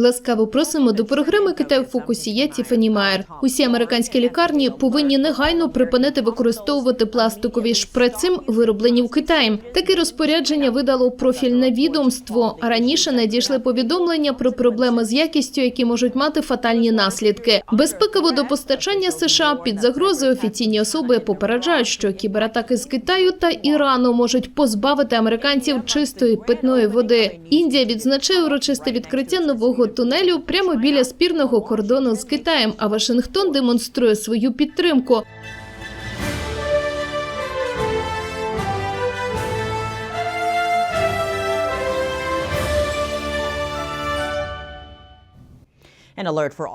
Ласкаво просимо до програми Китай у фокусі. Я Тіфані Майер. Усі американські лікарні повинні негайно припинити використовувати пластикові шприци, вироблені в Китаї. Таке розпорядження видало профільне відомство. Раніше надійшли повідомлення про проблеми з якістю, які можуть мати фатальні наслідки. Безпека водопостачання США під загрозою офіційні особи попереджають, що кібератаки з Китаю та Ірану можуть позбавити американців чистої питної води. Індія відзначає урочисте відкриття нового тунелю прямо біля спірного кордону з Китаєм. А Вашингтон демонструє свою підтримку.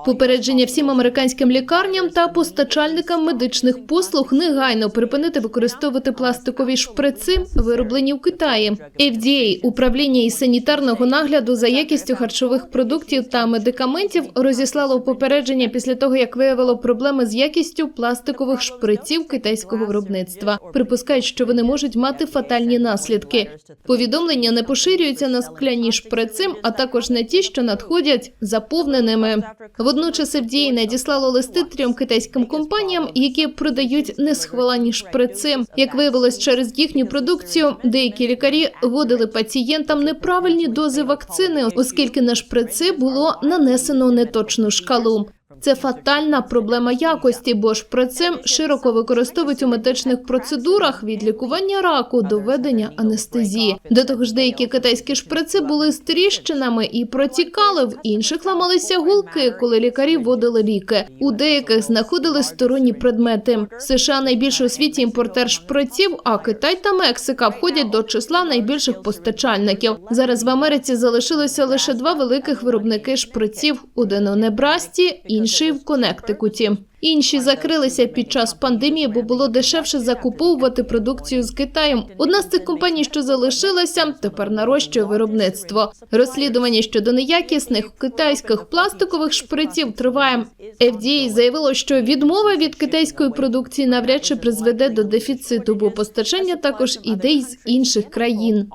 Попередження всім американським лікарням та постачальникам медичних послуг негайно припинити використовувати пластикові шприци, вироблені в Китаї. FDA, управління із санітарного нагляду за якістю харчових продуктів та медикаментів, розіслало попередження після того, як виявило проблеми з якістю пластикових шприців китайського виробництва. Припускають, що вони можуть мати фатальні наслідки. Повідомлення не поширюються на скляні шприци, а також на ті, що надходять заповненими. Водночас FDA надіслало листи трьом китайським компаніям, які продають несхвалені шприци. Як виявилось, через їхню продукцію деякі лікарі вводили пацієнтам неправильні дози вакцини, оскільки на шприци було нанесено неточну шкалу. Це фатальна проблема якості, бо ж шприци широко використовують у медичних процедурах від лікування раку до введення анестезії. До того ж, деякі китайські шприци були з тріщинами і протікали, в інших ламалися гулки, коли лікарі вводили ліки. У деяких знаходили сторонні предмети. США найбільший у світі імпортер шприців, а Китай та Мексика входять до числа найбільших постачальників. Зараз в Америці залишилося лише два великих виробники шприців: один у Небрасті, інший в Коннектикуті. Інші закрилися під час пандемії, бо було дешевше закуповувати продукцію з Китаю. Одна з цих компаній, що залишилася, тепер нарощує виробництво. Розслідування щодо неякісних китайських пластикових шприців триває. FDA заявило, що відмова від китайської продукції навряд чи призведе до дефіциту, бо постачання також іде із інших країн.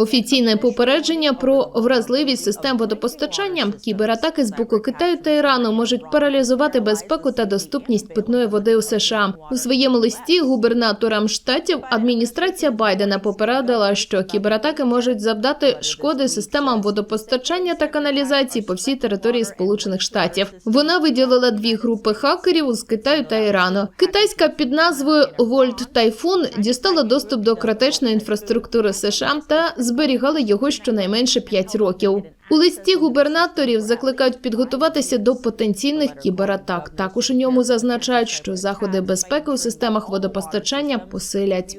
Офіційне попередження про вразливість систем водопостачання, кібератаки з боку Китаю та Ірану можуть паралізувати безпеку та доступність питної води у США. У своєму листі губернаторам штатів адміністрація Байдена попередила, що кібератаки можуть завдати шкоди системам водопостачання та каналізації по всій території Сполучених Штатів. Вона виділила дві групи хакерів з Китаю та Ірану. Китайська під назвою Вольт Тайфун дістала доступ до критичної інфраструктури США та зберігали його щонайменше 5 років. У листі губернаторів закликають підготуватися до потенційних кібератак. Також у ньому зазначають, що заходи безпеки у системах водопостачання посилять.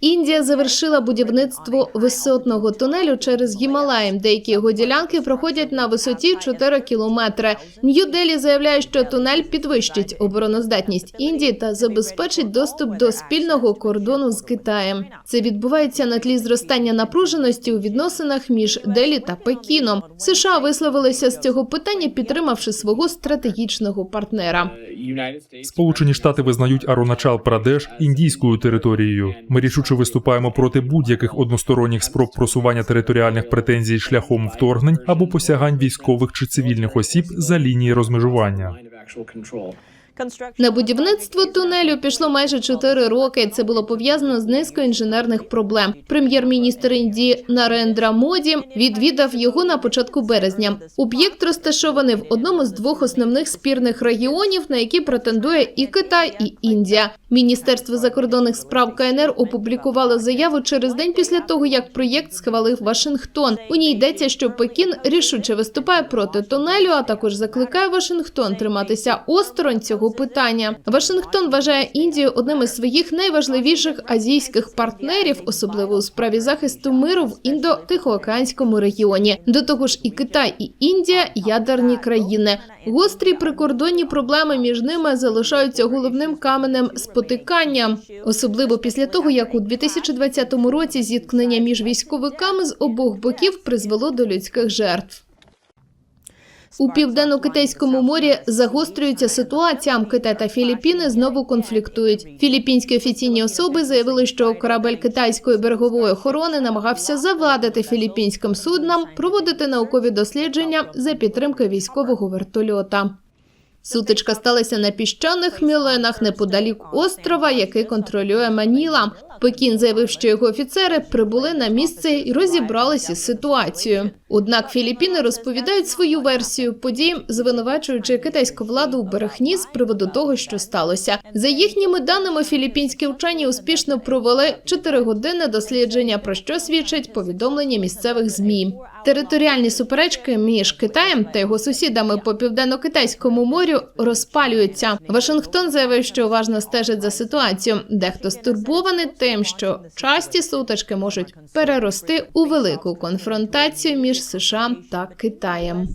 Індія завершила будівництво висотного тунелю через Гімалаї. Деякі його ділянки проходять на висоті 4 кілометри. Нью-Делі заявляє, що тунель підвищить обороноздатність Індії та забезпечить доступ до спільного кордону з Китаєм. Це відбувається на тлі зростання напруженості у відносинах між Делі та Пекіном. США висловилися з цього питання, підтримавши свого стратегічного партнера. Сполучені Штати визнають Аруначал Прадеш індійською територією. Ми рішуче виступаємо проти будь-яких односторонніх спроб просування територіальних претензій шляхом вторгнень або посягань військових чи цивільних осіб за лінії розмежування. На будівництво тунелю пішло майже 4 роки. Це було пов'язано з низкою інженерних проблем. Прем'єр-міністр Індії Нарендра Моді відвідав його на початку березня. Об'єкт розташований в одному з двох основних спірних регіонів, на які претендує і Китай, і Індія. Міністерство закордонних справ КНР опублікувало заяву через день після того, як проєкт схвалив Вашингтон. У ній йдеться, що Пекін рішуче виступає проти тунелю, а також закликає Вашингтон триматися осторонь цього питання. Вашингтон вважає Індію одним із своїх найважливіших азійських партнерів, особливо у справі захисту миру в індо-тихоокеанському регіоні. До того ж, і Китай, і Індія ядерні країни. Гострі прикордонні проблеми між ними залишаються головним каменем спотикання, особливо після того, як у 2020 році зіткнення між військовиками з обох боків призвело до людських жертв. У південно-китайському морі загострюється ситуація. Китай та Філіппіни знову конфліктують. Філіппінські офіційні особи заявили, що корабель китайської берегової охорони намагався завадити філіппінським суднам проводити наукові дослідження за підтримки військового вертольота. Сутичка сталася на піщаних мілинах неподалік острова, який контролює Маніла. Пекін заявив, що його офіцери прибули на місце і розібралися з ситуацією. Однак Філіппіни розповідають свою версію подій, звинувачуючи китайську владу у брехні з приводу того, що сталося. За їхніми даними, філіппінські вчені успішно провели 4 години дослідження, про що свідчать повідомлення місцевих змі. Територіальні суперечки між Китаєм та його сусідами по південно-китайському морю розпалюються. Вашингтон заявив, що уважно стежить за ситуацією. Дехто стурбований тим, що часті сутички можуть перерости у велику конфронтацію між США та Китаєм.